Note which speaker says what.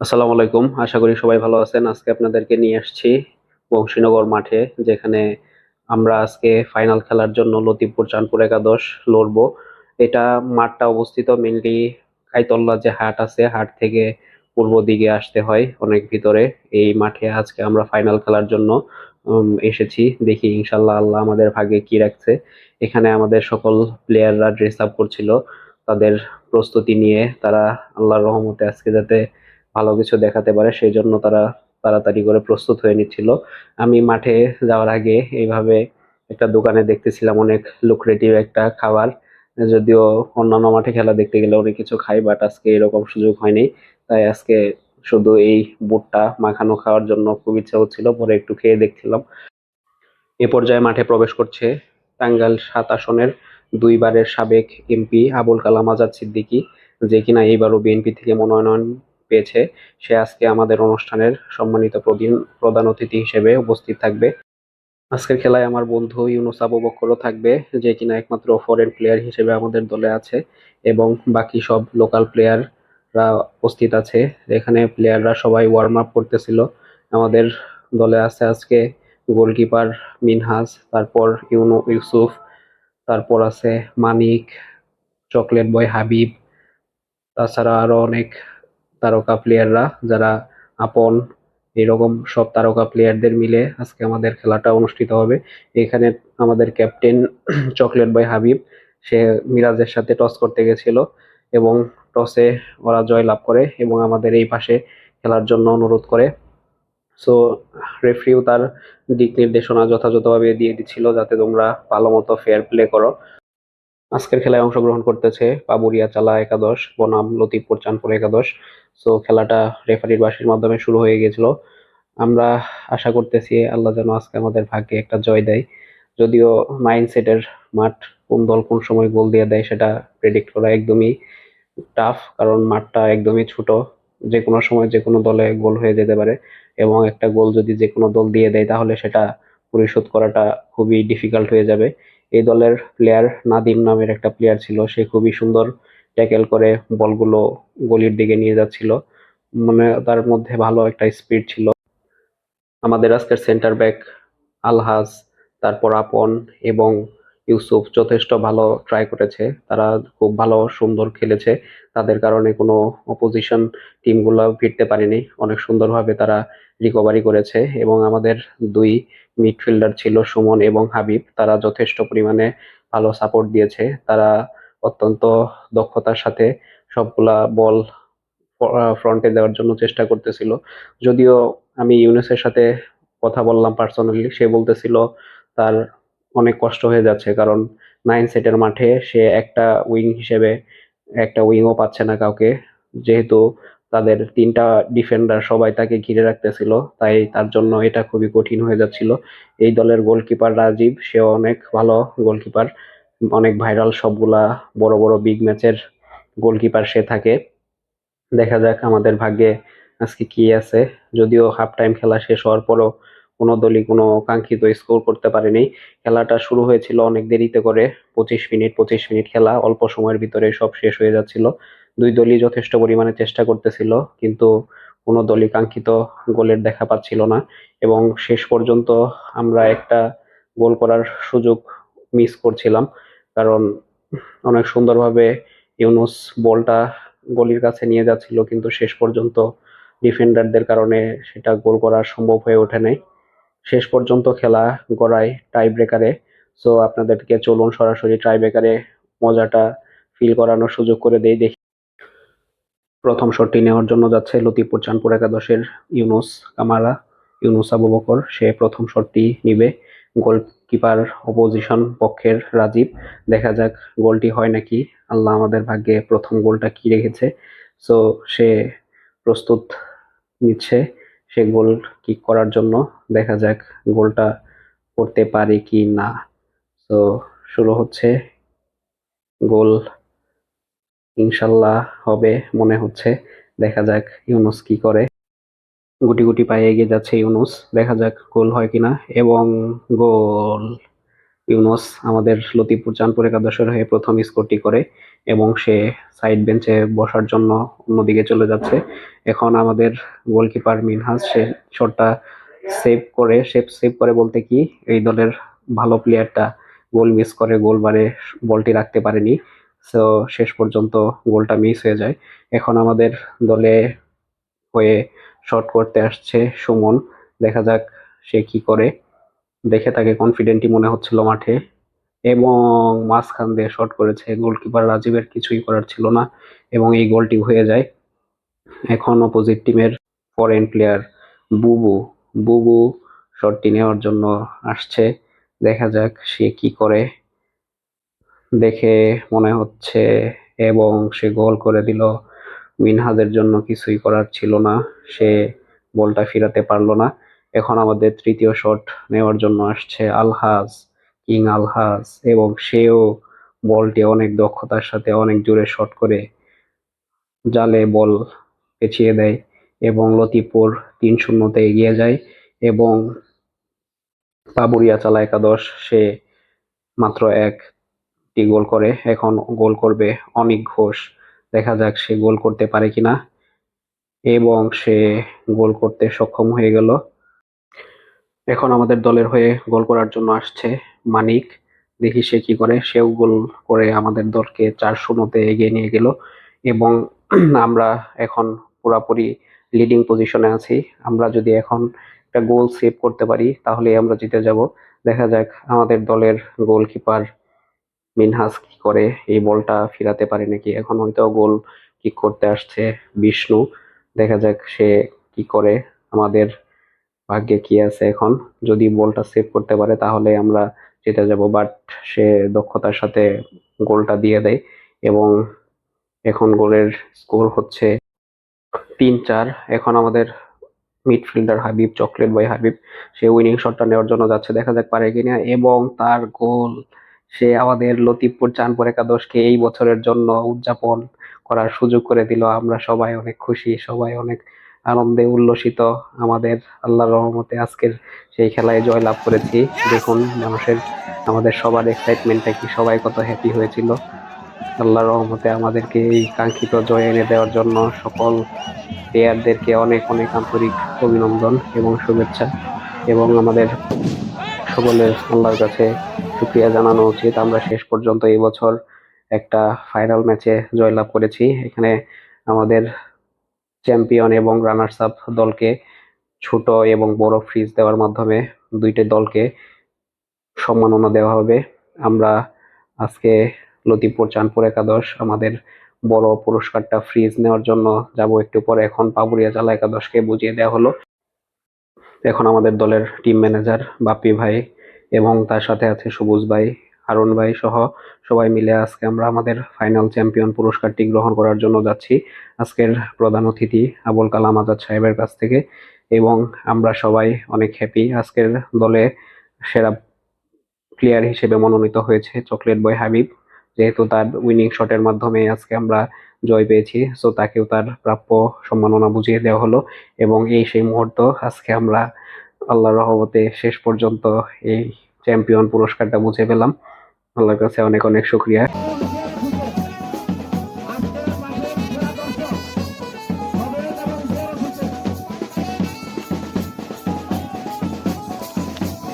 Speaker 1: আসসালামু আলাইকুম। আশা করি সবাই ভালো আছেন। আজকে আপনাদেরকে নিয়ে আসছি বংশীনগর মাঠে, যেখানে আমরা আজকে ফাইনাল খেলার জন্য লতিফপুর চাঁদপুর একাদশ লড়বো। এটা মাঠটা অবস্থিত মেনলি কাইতল্লা যে হাট আছে, হাট থেকে পূর্ব দিকে আসতে হয় অনেক ভিতরে। এই মাঠে আজকে আমরা ফাইনাল খেলার জন্য এসেছি। দেখি ইনশাল্লাহ আল্লাহ আমাদের ভাগ্যে কি রাখছে। এখানে আমাদের সকল প্লেয়াররা ড্রেস আপ করছিল। তাদের প্রস্তুতি নিয়ে তারা আল্লাহর রহমতে আজকে যাতে ভালো কিছু দেখাতে পারে সেই জন্য তারা তাড়াতাড়ি করে প্রস্তুত হয়ে নিচ্ছিল। আমি মাঠে যাওয়ার আগে এইভাবে একটা দোকানে দেখতেছিলাম অনেক লুক্রেটিভ একটা খাবার, যদিও অন্যান্য মাঠে খেলা দেখতে গেলে অনেক কিছু খাই বাট আজকে এরকম সুযোগ হয়নি। তাই আজকে শুধু এই বুটটা মাখানো খাওয়ার জন্য খুব ইচ্ছা হচ্ছিল, পরে একটু খেয়ে দেখছিলাম। এ পর্যায়ে মাঠে প্রবেশ করছে টাঙ্গাইল সাত আসনের দুইবারের সাবেক এমপি আবুল কালাম আজাদ সিদ্দিকী, যে কিনা এইবারও বিএনপি থেকে মনোনয়ন পেয়েছে। সে আজকে আমাদের অনুষ্ঠানের সম্মানিত প্রদিন- প্রধান অতিথি হিসেবে উপস্থিত থাকবে। আজকের খেলায় আমার বন্ধু ইউনুস আবু বক্করও থাকবে, যে কিনা একমাত্র ফরেন প্লেয়ার হিসেবে আমাদের দলে আছে এবং বাকি সব লোকাল প্লেয়াররা উপস্থিত আছে। এখানে প্লেয়াররা সবাই ওয়ার্ম আপ করতেছিল। আমাদের দলে আছে আজকে গোলকিপার মিনহাজ, তারপর ইউনু, ইউসুফ, তারপর আছে মানিক চকলেট বয় হাবিব, তাছাড়া আরও অনেক তারকা প্লেয়াররা যারা আপন, এরকম সব তারকা প্লেয়ারদের মিলে আজকে আমাদের খেলাটা অনুষ্ঠিত হবে। এখানে আমাদের ক্যাপ্টেন চকলেট বয় হাবিব, সে মিরাজের সাথে টস করতে গেছিল এবং টসে ওরা জয় লাভ করে এবং আমাদের এই পাশে খেলার জন্য অনুরোধ করে। সো রেফরিও তার দিক নির্দেশনা যথাযথভাবে দিয়ে দিচ্ছিল যাতে তোমরা ভালো মতো ফেয়ার প্লে করো। আজকের খেলায় অংশগ্রহণ করতেছে পাবুরিয়া চালা একাদশ, বনাম লতিফপুর চাঁদপুর একাদশ। সো খেলাটা রেফারির বাসির মাধ্যমে শুরু হয়ে গেছিল আমরা আশা করতেছি আল্লাহ যেন আজকে আমাদের ভাগ্যে একটা জয় দেয়। যদিও মাইন্ড সেটের মাঠ কোন দল কোন সময় গোল দিয়ে দেয় সেটা প্রেডিক্ট করা একদমই টাফ কারণ মাঠটা একদমই ছোট। যে কোনো সময় যে কোনো দলে গোল হয়ে যেতে পারে এবং একটা গোল যদি যে কোনো দল দিয়ে দেয় তাহলে সেটা পরিশোধ করাটা খুবই ডিফিকাল্ট হয়ে যাবে। এই দলের প্লেয়ার নাদিম নামের একটা প্লেয়ার ছিল। সে খুবই সুন্দর ট্যাকেল করে বলগুলো গলির দিকে নিয়ে যাচ্ছিল। মানে তার মধ্যে ভালো একটা স্পিড ছিল। আমাদের আজকের সেন্টার ব্যাক আলহাজ, তারপর আপন এবং ইউসুফ যথেষ্ট ভালো ট্রাই করেছে। তারা খুব ভালো, সুন্দর খেলেছে। তাদের কারণে কোনো অপোজিশন টিমগুলো ফিরতে পারেনি। অনেক সুন্দরভাবে তারা রিকভারি করেছে এবং আমাদের দুই মিডফিল্ডার ছিল সুমন এবং হাবিব। তারা যথেষ্ট পরিমাণে ভালো সাপোর্ট দিয়েছে। তারা অত্যন্ত দক্ষতার সাথে সবগুলা বল ফ্রন্টে দেওয়ার জন্য চেষ্টা করতেছিল। যদিও আমি ইউনুসের সাথে কথা বললাম পার্সোনালি সে বলতেছিল, তার অনেক কষ্ট হয়ে যাচ্ছে কারণ নাইন সেটের মাঠে সে একটা উইং হিসেবে একটা উইংও পাচ্ছে না কাউকে। যেহেতু তাদের তিনটা ডিফেন্ডার সবাই তাকে ঘিরে রাখতেছিল, তাই তার জন্য এটা খুবই কঠিন হয়ে যাচ্ছিল। এই দলের গোলকিপার রাজীব সে অনেক ভালো গোলকিপার অনেক ভাইরাল সবগুলা বড় বড় বিগ ম্যাচের গোলকিপার সে থাকে। দেখা যাক আমাদের ভাগ্যে আজকে কি আছে। যদিও হাফ টাইম খেলা শেষ হওয়ার পরও কোনো দলই কোনো কাঙ্ক্ষিত স্কোর করতে পারেনি। খেলাটা শুরু হয়েছিল অনেক দেরিতে করে, পঁচিশ মিনিট পঁচিশ মিনিট খেলা, অল্প সময়ের ভিতরে সব শেষ হয়ে যাচ্ছিল। দুই দলই যথেষ্ট পরিমাণে চেষ্টা করতেছিল, কিন্তু কোনো দলই কাঙ্ক্ষিত গোলের দেখা পাচ্ছিল না এবং শেষ পর্যন্ত আমরা একটা গোল করার সুযোগ মিস করছিলাম। কারণ অনেক সুন্দরভাবে ইউনুস বলটা গলির কাছে নিয়ে যাচ্ছিল, কিন্তু শেষ পর্যন্ত ডিফেন্ডারদের কারণে সেটা গোল করা সম্ভব হয়ে ওঠে নাই। শেষ পর্যন্ত খেলা গড়ায় টাই ব্রেকারে সো আপনাদেরকে চলুন সরাসরি টাই ব্রেকারে মজাটা ফিল করানোর সুযোগ করে দেই, দেখি প্রথম শটটি নেওয়ার জন্য যাচ্ছে লতিফপুর চাঁদপুর একাদশের ইউনুস কামারা, ইউনুস আবু বকর। সে প্রথম শটটি নিবে। গোলকিপার অপোজিশন পক্ষের রাজীব। দেখা যাক গোলটি হয় নাকি। আল্লাহ আমাদের ভাগ্যে প্রথম গোলটা কি রেখেছে। সো সে প্রস্তুত নিচ্ছে সে গোল কিক করার জন্য। দেখা যাক গোলটা করতে পারে কি না। তো শুরু হচ্ছে গোল ইনশাল্লাহ হবে, মনে হচ্ছে। দেখা যাক ইউনুস কি করে। গুটি গুটি পায়ে এগিয়ে যাচ্ছে ইউনুস। দেখা যাক গোল হয় কিনা। এবং গোল। ইউনুস আমাদের লতিপুর চাঁদপুর একাদশের হয়ে প্রথম স্কোরটি করে এবং সে সাইড বেঞ্চে বসার জন্য অন্যদিকে চলে যাচ্ছে। এখন আমাদের গোলকিপার মিনহাজ, সে শটটা সেভ করে, সেভ সেভ করে বলতে কি, এই দলের ভালো প্লেয়ারটা গোল মিস করে গোল বারে বলটি রাখতে পারেনি। সো শেষ পর্যন্ত গোলটা মিস হয়ে যায়। এখন আমাদের দলে হয়ে শট করতে আসছে সুমন। দেখা যাক সে কি করে। দেখে তাকে কনফিডেন্টই মনে হচ্ছিল মাঠে। এবং মাঝখান দিয়ে শট করেছে। গোলকিপার রাজীবের কিছুই করার ছিল না। এবং এই গোলটি হয়ে যায়। এখন অপোজিট টিমের ফরেন প্লেয়ার বুবু। বুবু শটটি নেওয়ার জন্য আসছে। দেখা যাক সে কি করে। দেখে মনে হচ্ছে এবং সে গোল করে দিল। মিনহাজের জন্য কিছুই করার ছিল না। সে বলটা ফিরাতে পারল না। এখন আমাদের তৃতীয় শট নেওয়ার জন্য আসছে আলহাজ, কিং আলহাজ, এবং সেও বলটি অনেক দক্ষতার সাথে অনেক জোরে শট করে জালে বল পেঁচিয়ে দেয় এবং লতিপুর তিন শূন্যতে এগিয়ে যায় এবং পাবুরিয়া চালা একাদশ, সে মাত্র একটি গোল করে, এখন গোল করবে অনিক ঘোষ। দেখা যাক সে গোল করতে পারে কিনা। এবং সে গোল করতে সক্ষম হয়ে গেল। এখন আমাদের দলের হয়ে গোল করার জন্য আসছে মানিক। দেখি সে কি করে। সেও গোল করে আমাদের দলকে চার শূন্যতে এগিয়ে নিয়ে গেল। এবং আমরা এখন পুরাপুরি লিডিং পজিশনে আছি। আমরা যদি এখন একটা গোল সেভ করতে পারি তাহলে আমরা জিতে যাব। দেখা যাক আমাদের দলের গোলকিপার মিনহাস কি করে? এই বলটা ফিরাতে পারে নাকি? এখন হয়তো গোল কিক করতে আসছে বিষ্ণু। দেখা যাক সে কি করে। আমাদের ভাগ্যে কি আছে এখন? যদি বলটা সেভ করতে পারে, তাহলে আমরা জিতে যাব। বাট সে দক্ষতার সাথে গোলটা দিয়ে দেয় এবং এখন গোলের স্কোর হচ্ছে তিন চার। এখন আমাদের midfielder Habib chocolate boy Habib, সে উইনিং শটটা নেওয়ার জন্য যাচ্ছে। দেখা যাক পারে কিনা। এবং তার গোল সে আমাদের লতিফপুর চাঁদপুর একাদশকে এই বছরের জন্য উদযাপন করার সুযোগ করে দিল। আমরা সবাই অনেক খুশি, সবাই অনেক আনন্দে উল্লসিত। আমাদের আল্লাহর রহমতে আজকের সেই খেলায় জয় লাভ করেছি। দেখুন মানুষের, আমাদের সবার এক্সাইটমেন্টটা কি সবাই কত হ্যাপি হয়েছিল। আল্লাহর রহমতে আমাদেরকে এই কাঙ্ক্ষিত জয় এনে দেওয়ার জন্য সকল প্লেয়ারদেরকে অনেক অনেক আন্তরিক অভিনন্দন এবং শুভেচ্ছা এবং আমাদের সকলের আল্লাহর কাছে শুক্রিয়া জানানো উচিত। আমরা শেষ পর্যন্ত এই বছর একটা ফাইনাল ম্যাচে জয়লাভ করেছি। এখানে আমাদের চ্যাম্পিয়ন এবং রানার্স আপ দলকে ছোট এবং বড় ফ্রিজ দেওয়ার মাধ্যমে দুইটি দলকে সম্মাননা দেওয়া হবে। আমরা আজকে লতিপুর চাঁদপুর একাদশ, আমাদের বড় পুরস্কারটা ফ্রিজ নেওয়ার জন্য যাব একটু পরে। এখন পাবুরিয়া জেলা একাদশকে বুঝিয়ে দেওয়া হলো। এখন আমাদের দলের টিম ম্যানেজার বাপ্পি ভাই এবং তার সাথে আছে সবুজ ভাই, হারুন ভাই সহ সবাই মিলে আজকে আমরা আমাদের ফাইনাল চ্যাম্পিয়ন পুরস্কারটি গ্রহণ করার জন্য যাচ্ছি। আজকের প্রধান অতিথি আবুল কালাম আজাদ সাহেবের কাছ থেকে এবং আমরা সবাই অনেক হ্যাপি আজকের দলে সেরা প্লেয়ার হিসেবে মনোনীত হয়েছে চকলেট বয় হাবিব, যেহেতু তার উইনিং শটের মাধ্যমে আজকে আমরা জয় পেয়েছি সো তাকেও তার প্রাপ্য সম্মাননা বুঝিয়ে দেওয়া হলো এবং এই সেই মুহূর্ত আজকে আমরা আল্লাহর রহমতে শেষ পর্যন্ত এই চ্যাম্পিয়ন পুরস্কারটা বুঝে পেলাম। আল্লাহর কাছে অনেক অনেক শুক্রিয়া।